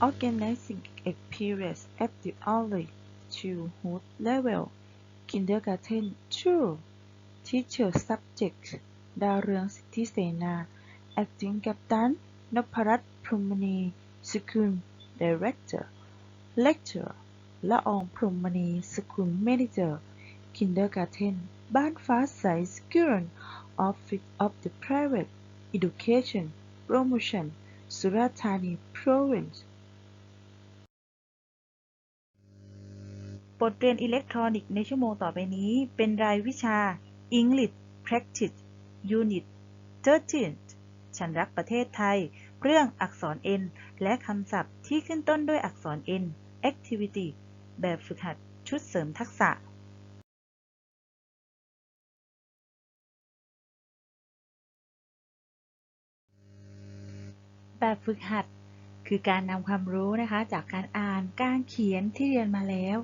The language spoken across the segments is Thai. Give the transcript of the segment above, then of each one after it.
organizing experience at the early childhood level kindergarten 2 teacher subject ดาวเรืองสิทธิเสนา acting กัปตัน นพรัตน์พรหมณีสกุล director lecturer ละอองพรหมณีสกุล manager kindergarten บ้านฟ้าใส school office of the private education promotion สุราษฎร์ธานี province บทเรียนอิเล็กทรอนิกส์ในชั่วโมงต่อไปนี้ เป็นรายวิชา English Practice Unit 13 ฉันรักประเทศไทย เรื่องอักษร N และคำศัพท์ที่ขึ้นต้นด้วยอักษร N Activity แบบฝึกหัดชุดเสริมทักษะ แบบฝึกหัด คือการนำความรู้นะคะ จากการอ่านการเขียนที่เรียนมาแล้ว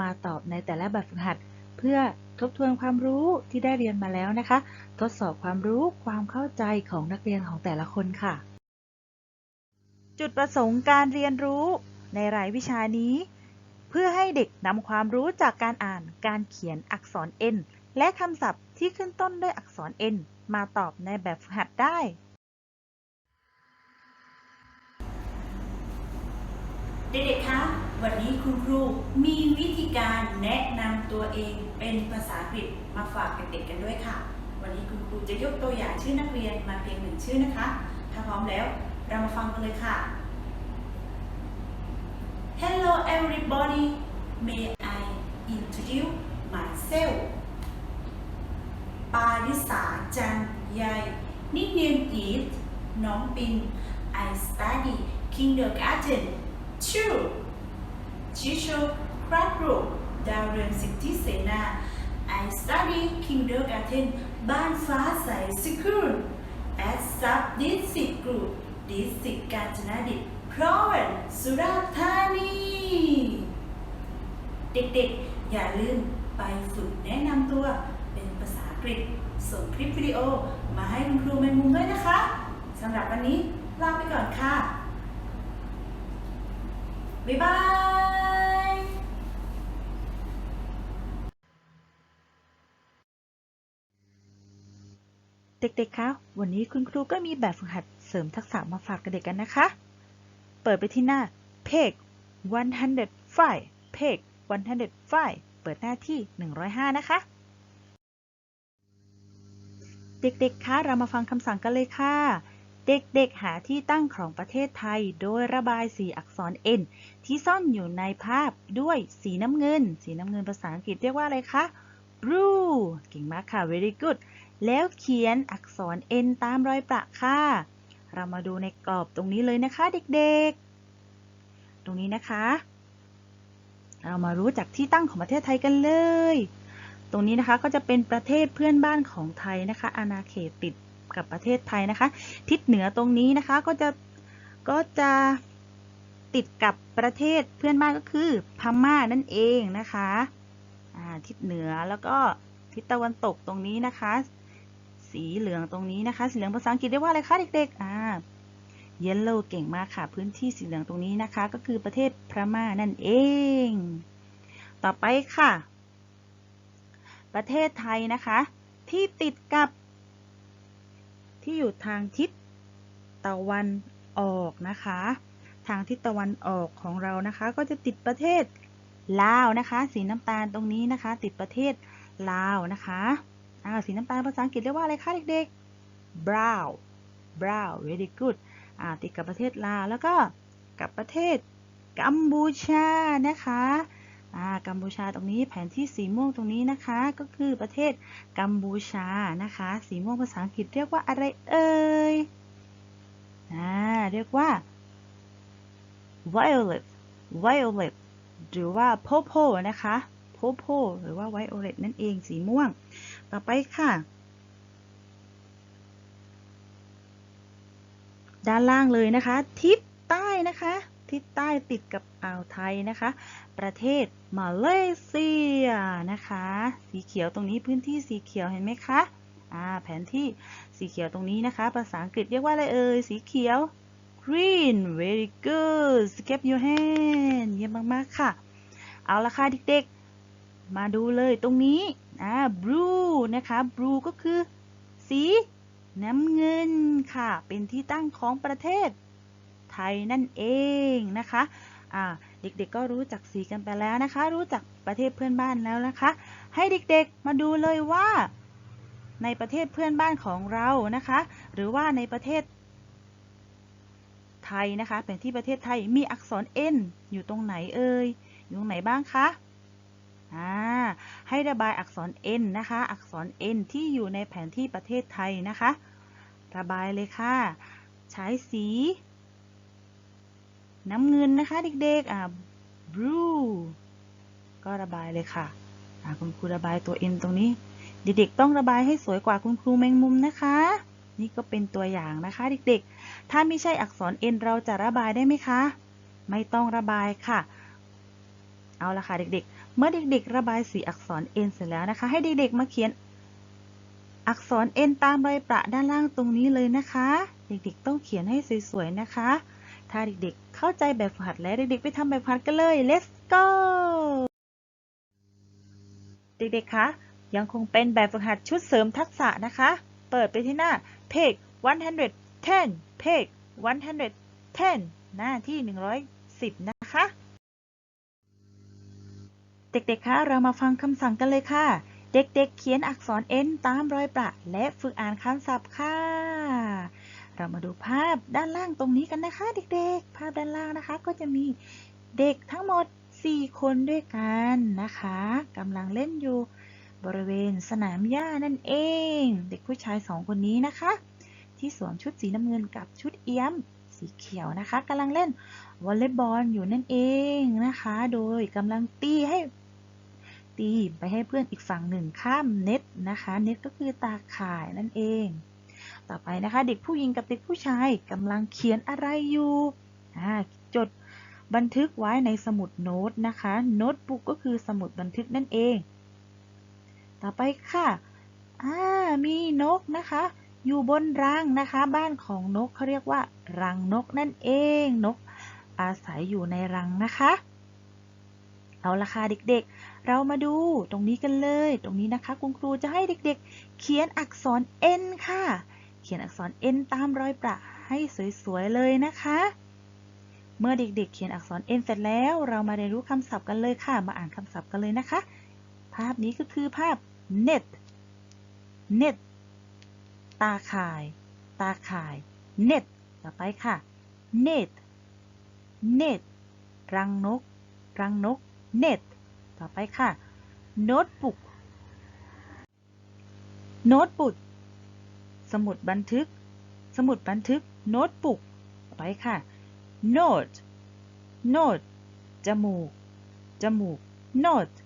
มาตอบในแต่ละแบบฝึกหัด เพื่อทบทวนความรู้ที่ได้เรียนมาแล้วนะคะ ทดสอบความรู้ความเข้าใจของนักเรียนของแต่ละคนค่ะ จุดประสงค์การเรียนรู้ในรายวิชานี้ เพื่อให้เด็กนำความรู้จากการอ่านการเขียนอักษร N และคำศัพท์ที่ขึ้นต้นด้วยอักษร N มาตอบในแบบฝึกหัดได้เด็กๆคะ วันนี้คุณครูมีวิธีการแนะนำตัวเองเป็นภาษาอังกฤษมาฝากเด็กๆกันด้วยค่ะ วันนี้คุณครูจะยกตัวอย่างชื่อนักเรียนมาเพียงหนึ่งชื่อนะคะ ถ้าพร้อมแล้วเรามาฟังกันเลยค่ะ Hello everybody may I introduce myself ปาริสาจันใย nickname is น้องปิน I study kindergarten 2 Teacher Classroom ดาวเรืองสิทธิเสนา I study kindergarten บ้านฟ้าใส School at Sub District Group District กาญจนดิต Province สุราษฎร์ธานี เด็กๆ อย่าลืมไปฝึกแนะนำตัวเป็นภาษาอังกฤษ ส่งคลิปวิดีโอมาให้คุณครูแมงมุมด้วยนะคะสำหรับวันนี้ลาไปก่อนค่ะ บ๊ายบาย เด็กๆ คะ วันนี้คุณครูก็มีแบบฝึกหัดเสริมทักษะมาฝากเด็กๆกันนะคะ เปิดไปที่หน้า page 105 page 105 เปิดหน้าที่ 105 นะคะ เด็กๆ คะ เรามาฟังคำสั่งกันเลยค่ะ เด็กๆ หาที่ตั้งของประเทศไทย โดยระบายสีอักษร N ที่ซ่อนอยู่ในภาพด้วยสีน้ำเงิน สีน้ำเงินภาษาอังกฤษเรียกว่าอะไรคะ blue เก่งมากค่ะ very good แล้วเขียนอักษร N ตามรอยประค่ะ เรามาดูในกรอบตรงนี้เลยนะคะเด็กๆ ตรงนี้นะคะ เรามารู้จักที่ตั้งของประเทศไทยกันเลย ตรงนี้นะคะก็จะเป็นประเทศเพื่อนบ้านของไทยนะคะ อาณาเขตติดกับประเทศไทยนะคะ ทิศเหนือตรงนี้นะคะก็จะก็จะติดกับประเทศเพื่อนบ้านก็คือพม่านั่นเองนะคะทิศเหนือแล้วก็ทิศตะวันตกตรงนี้นะคะ สีเหลืองตรงนี้นะคะ สีเหลืองภาษาอังกฤษเรียกว่าอะไรคะเด็กๆ อ่า yellow เก่งมากค่ะ พื้นที่สีเหลืองตรงนี้นะคะ ก็คือประเทศพม่านั่นเอง ต่อไปค่ะ ประเทศไทยนะคะ ที่ติดกับ ที่อยู่ทางทิศตะวันออกนะคะ ทางทิศตะวันออกของเรานะคะ ก็จะติดประเทศลาวนะคะ สีน้ำตาลตรงนี้นะคะ ติดประเทศลาวนะคะ อ่าสีน้ำตาลภาษาอังกฤษเรียกว่าอะไรคะเด็กๆ brown brown very good อ่าติดกับประเทศลาวแล้วก็กับประเทศกัมพูชานะคะอ่ากัมพูชาตรงนี้แผนที่สีม่วงตรงนี้นะคะ ก็คือประเทศกัมพูชานะคะ สีม่วงภาษาอังกฤษเรียกว่าอะไรเอ่ยอ่าเรียกว่า violet violet หรือว่า purple นะคะ purple หรือว่า violet นั่นเองสีม่วง ต่อไปค่ะ ด้านล่างเลยนะคะ ทิศใต้นะคะ ทิศใต้ติดกับอ่าวไทยนะคะ ประเทศมาเลเซียนะคะ สีเขียวตรงนี้พื้นที่สีเขียวเห็นไหมคะอ่าแผนที่สีเขียวตรงนี้นะคะ ภาษาอังกฤษเรียกว่าอะไรเอ่ยสีเขียว green very good skip your hand เยี่ยมมาก ๆ ค่ะ เอาละค่ะเด็ก ๆ มาดูเลยตรงนี้ อ่า blue นะคะ blue ก็คือ สีน้ำเงินค่ะ เป็นที่ตั้งของประเทศ ไทยนั่นเองนะคะอ่าเด็กๆก็รู้จักสีกันไปแล้วนะคะ รู้จักประเทศเพื่อนบ้านแล้วนะคะ ให้เด็กๆมาดูเลยว่า ในประเทศเพื่อนบ้านของเรานะคะ หรือว่าในประเทศ ไทยนะคะแผนที่ประเทศไทยมีอักษร N อยู่ตรงไหนเอ่ยอยู่ตรงไหนบ้างคะ ให้ระบายอักษร N นะคะ อักษร N ที่อยู่ในแผนที่ประเทศไทยนะคะ ระบายเลยค่ะ ใช้สี น้ำเงินนะคะเด็กๆ อ่า blue ก็ระบายเลยค่ะ คุณครูระบายตัว N ตรงนี้ เด็กๆ ต้องระบายให้สวยกว่าคุณครูแมงมุมนะคะ นี่ก็เป็นตัวอย่างนะคะเด็กๆ ถ้าไม่ใช่อักษร N เราจะระบายได้ไหมคะ ไม่ต้องระบายค่ะ เอาละค่ะเด็กๆ เมื่อเด็กๆ ระบายสีอักษร N เสร็จแล้วนะคะ ให้เด็กๆ มาเขียนอักษร N ตามรอยประด้านล่างตรงนี้เลยนะคะ เด็กๆ ต้องเขียนให้สวยๆ นะคะ ถ้าเด็กๆ เข้าใจแบบฝึกหัดแล้วเด็กๆ ไปทำแบบฝึกหัดกันเลย let's go เด็กๆ คะ ยังคงเป็นแบบฝึกหัดชุดเสริมทักษะนะคะ เปิดไปที่หน้า page 110 page 110 หน้าที่ 110 นะคะ เด็กๆ คะ เรามาฟังคำสั่งกันเลยค่ะ เด็กๆ เขียนอักษร N ตามรอยประ และฝึกอ่านคำศัพท์ค่ะ เรามาดูภาพด้านล่างตรงนี้กันนะคะ เด็กๆ ภาพด้านล่างนะคะ ก็จะมีเด็กทั้งหมด 4 คนด้วยกันนะคะกำลังเล่นอยู่บริเวณสนามหญ้านั่นเอง เด็กผู้ชายสองคนนี้นะคะ ที่สวมชุดสีน้ำเงินกับชุดเอี้ยมสีเขียวนะคะกำลังเล่นวอลเลย์บอลอยู่นั่นเองนะคะ โดยกำลังตีให้ ตีไปให้เพื่อนอีกฝั่งหนึ่งข้ามเน็ตนะคะ เน็ตก็คือตาข่ายนั่นเอง ต่อไปนะคะ เด็กผู้หญิงกับเด็กผู้ชายกำลังเขียนอะไรอยู่จดบันทึกไว้ในสมุดโน้ตนะคะ โน้ตบุ๊กก็คือสมุดบันทึกนั่นเอง ต่อไปค่ะอ่ามีนกนะคะ อยู่บนรังนะคะ บ้านของนกเขาเรียกว่า รังนกนั่นเอง นกอาศัยอยู่ในรังนะคะ เอาละค่ะเด็กๆ เรามาดูตรงนี้กันเลย ตรงนี้นะคะ คุณครูจะให้เด็กๆ เขียนอักษร N ค่ะ เขียนอักษร N ตามรอยประให้สวยๆเลยนะคะ เมื่อเด็กๆ เขียนอักษร N เสร็จแล้ว เรามาเรียนรู้คำศัพท์กันเลยค่ะ มาอ่านคำศัพท์กันเลยนะคะ ภาพนี้ก็คือภาพ net net ตาข่าย ตาข่าย net ต่อไปค่ะ net net รังนก รังนก net ต่อไปค่ะ notebook notebook สมุดบันทึก สมุดบันทึก notebook ต่อไปค่ะ note note จมูก จมูก note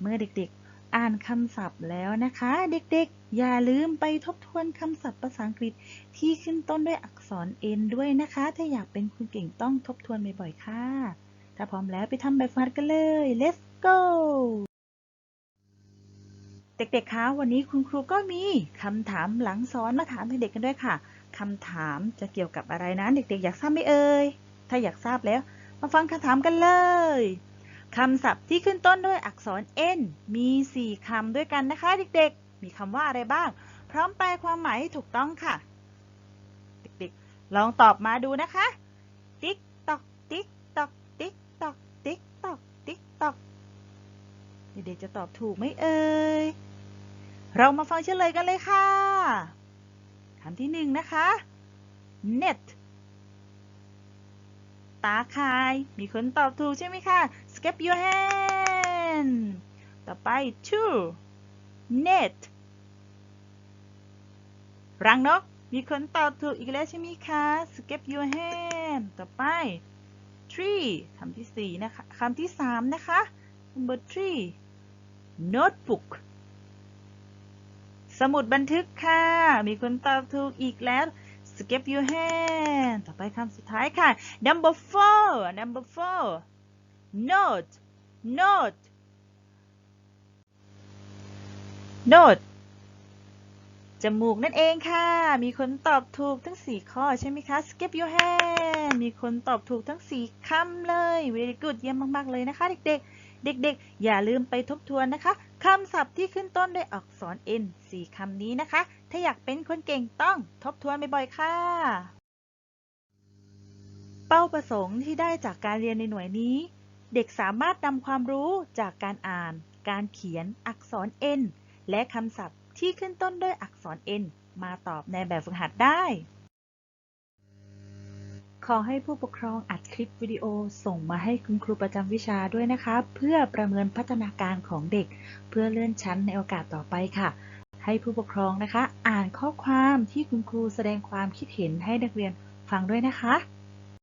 เมื่อเด็กๆ อ่านคำศัพท์แล้วนะคะ เด็กๆ อย่าลืมไปทบทวนคำศัพท์ภาษาอังกฤษที่ขึ้นต้นด้วยอักษร N ด้วยนะคะ ถ้าอยากเป็นคนเก่งต้องทบทวนบ่อยๆ ค่ะถ้าพร้อมแล้วไปทำแบบฝึกหัดกันเลย let's go เด็กๆ คะ วันนี้คุณครูก็มีคำถามหลังสอนมาถามเด็กๆ กันด้วยค่ะ คำถามจะเกี่ยวกับอะไรนั้นเด็กๆ อยากทราบไหมเอ่ย ถ้าอยากทราบแล้ว มาฟังคำถามกันเลย คำศัพท์ที่ขึ้นต้นด้วยอักษร N มี 4คำด้วยกันนะคะ เด็กๆ มีคำว่าอะไรบ้าง พร้อมแปลความหมายให้ถูกต้องค่ะ เด็กๆ ลองตอบมาดูนะคะ ติ๊กตอก ติ๊กตอก ติ๊กตอก ติ๊กตอก ติ๊กตอก เด็กๆจะตอบถูกไหมเอ่ย เรามาฟังเฉลยกันเลยค่ะคำที่หนึ่งนะคะ net ตาข่าย มีคนตอบถูกใช่ไหมคะ skip your hand ต่อไป two net รังนก มีคนตอบถูกอีกแล้วใช่ไหมคะ skip your hand ต่อไป three คำที่สี่นะคะ คำที่สามนะคะ number three notebook สมุดบันทึกค่ะ มีคนตอบถูกอีกแล้ว skip your hand ต่อไปคำสุดท้ายค่ะ number four number four note note note จมูกนั่นเองค่ะ มีคนตอบถูกทั้ง 4 ข้อใช่ไหมคะ skip your hand มีคนตอบถูกทั้ง 4คำเลย very good เยี่ยมมาก ๆ เลยนะคะเด็ก ๆ เด็กๆ อย่าลืมไปทบทวนนะคะคำศัพท์ที่ขึ้นต้นด้วยอักษร n 4คำนี้นะคะ ถ้าอยากเป็นคนเก่งต้องทบทวนบ่อยๆค่ะ เป้าประสงค์ที่ได้จากการเรียนในหน่วยนี้ เด็กสามารถนำความรู้จากการอ่าน การเขียนอักษร n และคำศัพท์ที่ขึ้นต้นด้วยอักษร n มาตอบในแบบฝึกหัดได้ ขอให้ผู้ปกครองอัดคลิปวิดีโอส่งมาให้คุณครูประจำวิชาด้วยนะคะ เพื่อประเมินพัฒนาการของเด็ก เพื่อเลื่อนชั้นในโอกาสต่อไปค่ะ ให้ผู้ปกครองนะคะ อ่านข้อความที่คุณครูแสดงความคิดเห็นให้นักเรียนฟังด้วยนะคะ